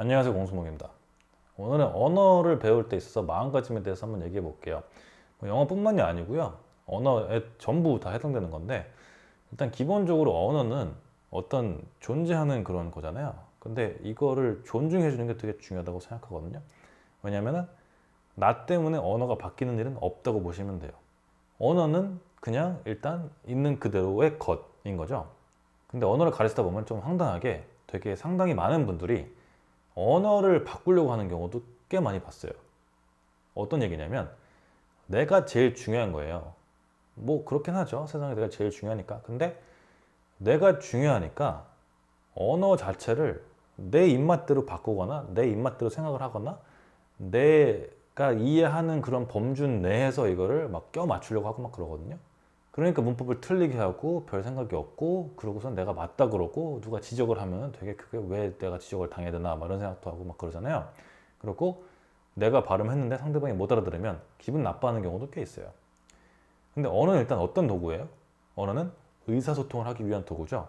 안녕하세요 공수목입니다. 오늘은 언어를 배울 때 있어서 마음가짐에 대해서 한번 얘기해 볼게요. 뭐 영어뿐만이 아니고요. 언어에 전부 다 해당되는 건데 일단 기본적으로 언어는 어떤 존재하는 그런 거잖아요. 근데 이거를 존중해 주는 게 되게 중요하다고 생각하거든요. 왜냐면은 나 때문에 언어가 바뀌는 일은 없다고 보시면 돼요. 언어는 그냥 일단 있는 그대로의 것인 거죠. 근데 언어를 가르치다 보면 좀 황당하게 되게 상당히 많은 분들이 언어를 바꾸려고 하는 경우도 꽤 많이 봤어요. 어떤 얘기냐면 내가 제일 중요한 거예요. 뭐 그렇긴 하죠. 세상에 내가 제일 중요하니까. 근데 내가 중요하니까 언어 자체를 내 입맛대로 바꾸거나 내 입맛대로 생각을 하거나 내가 이해하는 그런 범준 내에서 이거를 막 껴 맞추려고 하고 막 그러거든요. 그러니까 문법을 틀리게 하고 별 생각이 없고 그러고선 내가 맞다 그러고 누가 지적을 하면 되게 그게 왜 내가 지적을 당해야 되나 막 이런 생각도 하고 막 그러잖아요. 그렇고 내가 발음했는데 상대방이 못 알아들으면 기분 나빠하는 경우도 꽤 있어요. 근데 언어는 일단 어떤 도구예요? 언어는 의사소통을 하기 위한 도구죠.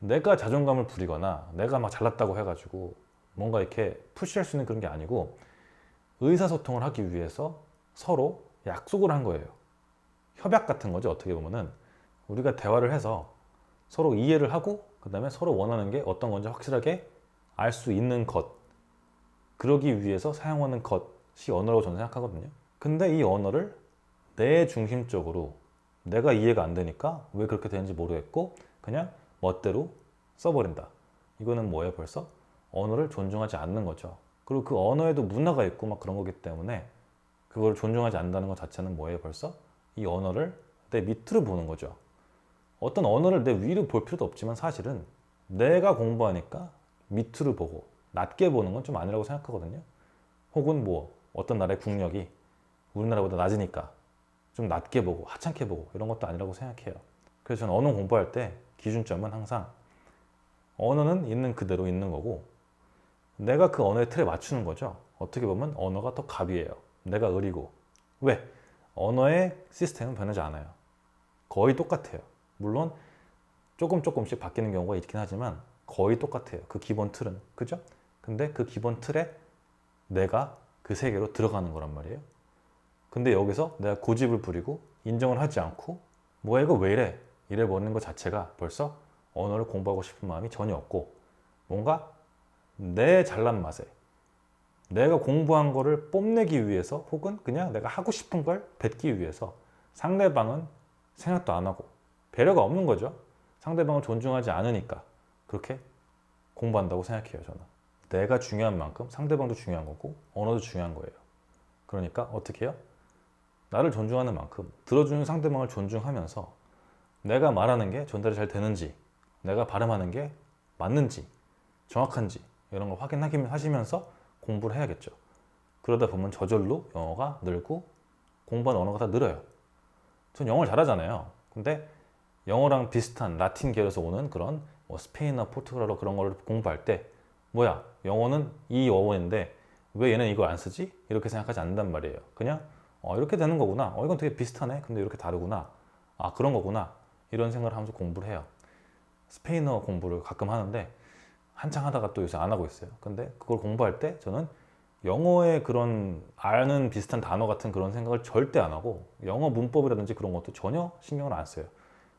내가 자존감을 부리거나 내가 막 잘났다고 해가지고 뭔가 이렇게 푸시할 수 있는 그런 게 아니고 의사소통을 하기 위해서 서로 약속을 한 거예요. 협약 같은 거죠. 어떻게 보면은 우리가 대화를 해서 서로 이해를 하고 그다음에 서로 원하는 게 어떤 건지 확실하게 알 수 있는 것. 그러기 위해서 사용하는 것이 언어라고 저는 생각하거든요. 근데 이 언어를 내 중심적으로 내가 이해가 안 되니까 왜 그렇게 되는지 모르겠고 그냥 멋대로 써버린다. 이거는 뭐예요 벌써? 언어를 존중하지 않는 거죠. 그리고 그 언어에도 문화가 있고 막 그런 거기 때문에 그걸 존중하지 않는다는 것 자체는 뭐예요 벌써? 이 언어를 내 밑으로 보는 거죠. 어떤 언어를 내 위로 볼 필요도 없지만 사실은 내가 공부하니까 밑으로 보고 낮게 보는 건 좀 아니라고 생각하거든요. 혹은 뭐 어떤 나라의 국력이 우리나라보다 낮으니까 좀 낮게 보고 하찮게 보고 이런 것도 아니라고 생각해요. 그래서 저는 언어 공부할 때 기준점은 항상 언어는 있는 그대로 있는 거고 내가 그 언어의 틀에 맞추는 거죠. 어떻게 보면 언어가 더 갑이에요. 내가 을이고 왜? 언어의 시스템은 변하지 않아요. 거의 똑같아요. 물론 조금 조금씩 바뀌는 경우가 있긴 하지만 거의 똑같아요. 그 기본 틀은. 그죠? 근데 그 기본 틀에 내가 그 세계로 들어가는 거란 말이에요. 근데 여기서 내가 고집을 부리고 인정을 하지 않고 뭐야 이거 왜 이래? 이래 버리는 것 자체가 벌써 언어를 공부하고 싶은 마음이 전혀 없고 뭔가 내 잘난 맛에 내가 공부한 거를 뽐내기 위해서 혹은 그냥 내가 하고 싶은 걸 뱉기 위해서 상대방은 생각도 안 하고 배려가 없는 거죠. 상대방을 존중하지 않으니까 그렇게 공부한다고 생각해요, 저는. 내가 중요한 만큼 상대방도 중요한 거고 언어도 중요한 거예요. 그러니까 어떻게 해요? 나를 존중하는 만큼 들어주는 상대방을 존중하면서 내가 말하는 게 전달이 잘 되는지 내가 발음하는 게 맞는지 정확한지 이런 걸 확인하시면서 공부를 해야겠죠. 그러다 보면 저절로 영어가 늘고 공부한 언어가 다 늘어요. 전 영어를 잘하잖아요. 근데 영어랑 비슷한 라틴 계열에서 오는 그런 뭐 스페인어, 포르투갈어 그런 거를 공부할 때 뭐야 영어는 이 어원인데 왜 얘는 이걸 안 쓰지? 이렇게 생각하지 않는단 말이에요. 그냥 어, 이렇게 되는 거구나. 어, 이건 되게 비슷하네. 근데 이렇게 다르구나. 아 그런 거구나. 이런 생각을 하면서 공부를 해요. 스페인어 공부를 가끔 하는데 한창 하다가 또 요새 안 하고 있어요. 근데 그걸 공부할 때 저는 영어의 그런 아는 비슷한 단어 같은 그런 생각을 절대 안 하고 영어 문법이라든지 그런 것도 전혀 신경을 안 써요.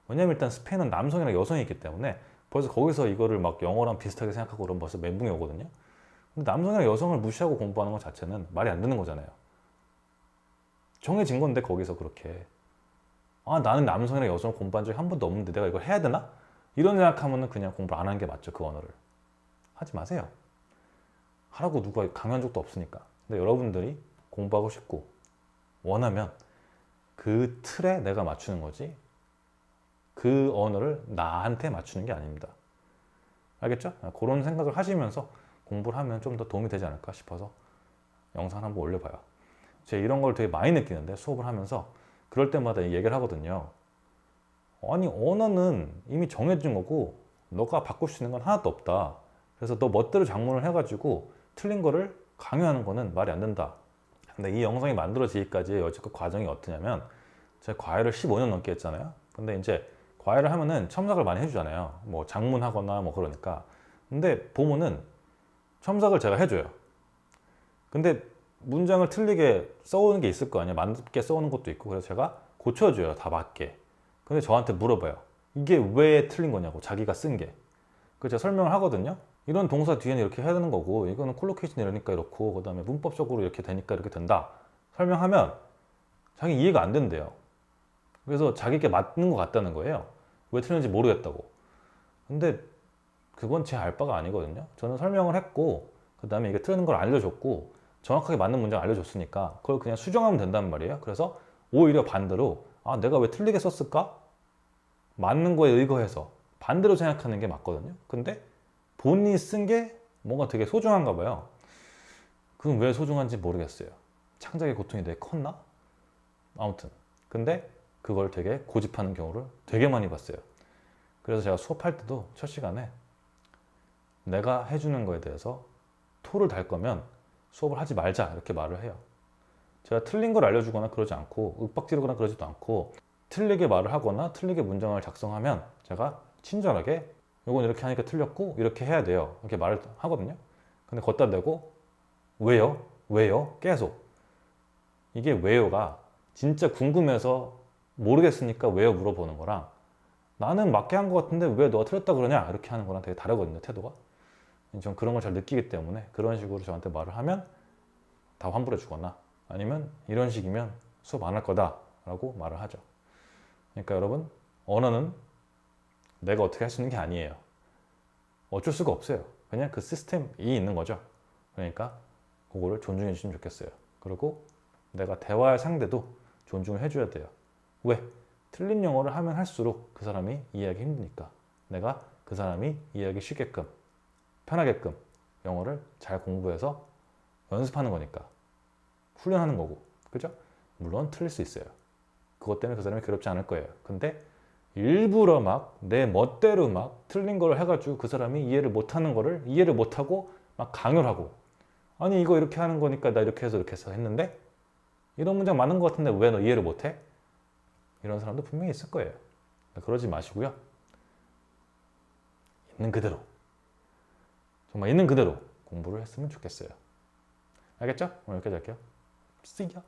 왜냐면 일단 스페인은 남성이랑 여성이 있기 때문에 벌써 거기서 이거를 막 영어랑 비슷하게 생각하고 그러면 벌써 멘붕이 오거든요. 근데 남성이랑 여성을 무시하고 공부하는 것 자체는 말이 안 되는 거잖아요. 정해진 건데 거기서 그렇게 아 나는 남성이랑 여성을 공부한 적이 한 번도 없는데 내가 이걸 해야 되나? 이런 생각하면은 그냥 공부를 안 하는 게 맞죠 그 언어를. 하지 마세요. 하라고 누가 강요한 적도 없으니까. 근데 여러분들이 공부하고 싶고 원하면 그 틀에 내가 맞추는 거지 그 언어를 나한테 맞추는 게 아닙니다. 알겠죠? 그런 생각을 하시면서 공부를 하면 좀 더 도움이 되지 않을까 싶어서 영상 한번 올려봐요. 제가 이런 걸 되게 많이 느끼는데 수업을 하면서 그럴 때마다 얘기를 하거든요. 아니 언어는 이미 정해진 거고 너가 바꿀 수 있는 건 하나도 없다. 그래서 너 멋대로 작문을 해가지고 틀린 거를 강요하는 거는 말이 안 된다. 근데 이 영상이 만들어지기까지 여지껏 과정이 어떠냐면 제가 과외를 15년 넘게 했잖아요. 근데 이제 과외를 하면은 첨삭을 많이 해주잖아요. 뭐 장문하거나 뭐 그러니까. 근데 보면은 첨삭을 제가 해줘요. 근데 문장을 틀리게 써오는 게 있을 거 아니에요. 맞게 써오는 것도 있고 그래서 제가 고쳐줘요. 다 맞게. 근데 저한테 물어봐요. 이게 왜 틀린 거냐고 자기가 쓴 게. 그래서 제가 설명을 하거든요. 이런 동사 뒤에는 이렇게 해야 되는 거고 이거는 콜로케이션 이러니까 이렇고 그다음에 문법적으로 이렇게 되니까 이렇게 된다. 설명하면 자기 이해가 안 된대요. 그래서 자기께 맞는 것 같다는 거예요. 왜 틀렸는지 모르겠다고. 근데 그건 제 알바가 아니거든요. 저는 설명을 했고 그 다음에 이게 틀린 걸 알려줬고 정확하게 맞는 문장 알려줬으니까 그걸 그냥 수정하면 된단 말이에요. 그래서 오히려 반대로 아 내가 왜 틀리게 썼을까? 맞는 거에 의거해서 반대로 생각하는 게 맞거든요. 근데 본인이 쓴 게 뭔가 되게 소중한가 봐요. 그건 왜 소중한지 모르겠어요. 창작의 고통이 되게 컸나? 아무튼. 근데 그걸 되게 고집하는 경우를 되게 많이 봤어요. 그래서 제가 수업할 때도 첫 시간에 내가 해주는 거에 대해서 토를 달 거면 수업을 하지 말자 이렇게 말을 해요. 제가 틀린 걸 알려주거나 그러지 않고 윽박지르거나 그러지도 않고 틀리게 말을 하거나 틀리게 문장을 작성하면 제가 친절하게 이건 이렇게 하니까 틀렸고 이렇게 해야 돼요. 이렇게 말을 하거든요. 근데 걷다 대고 왜요? 왜요? 계속. 이게 왜요가 진짜 궁금해서 모르겠으니까 왜요? 물어보는 거랑 나는 맞게 한 것 같은데 왜 너가 틀렸다 그러냐? 이렇게 하는 거랑 되게 다르거든요 태도가. 전 그런 걸 잘 느끼기 때문에 그런 식으로 저한테 말을 하면 다 환불해 주거나 아니면 이런 식이면 수업 안 할 거다. 라고 말을 하죠. 그러니까 여러분 언어는 내가 어떻게 할 수 있는 게 아니에요. 어쩔 수가 없어요. 그냥 그 시스템이 있는 거죠. 그러니까 그거를 존중해 주시면 좋겠어요. 그리고 내가 대화할 상대도 존중을 해줘야 돼요. 왜? 틀린 영어를 하면 할수록 그 사람이 이해하기 힘드니까. 내가 그 사람이 이해하기 쉽게끔 편하게끔 영어를 잘 공부해서 연습하는 거니까. 훈련하는 거고. 그죠? 물론 틀릴 수 있어요. 그것 때문에 그 사람이 괴롭지 않을 거예요. 근데 일부러 막 내 멋대로 막 틀린 걸 해가지고 그 사람이 이해를 못하는 거를 이해를 못하고 막 강요를 하고 아니 이거 이렇게 하는 거니까 나 이렇게 해서 이렇게 해서 했는데 이런 문장 많은 것 같은데 왜 너 이해를 못해? 이런 사람도 분명히 있을 거예요. 그러지 마시고요. 있는 그대로. 정말 있는 그대로 공부를 했으면 좋겠어요. 알겠죠? 오늘 여기까지 할게요. See ya.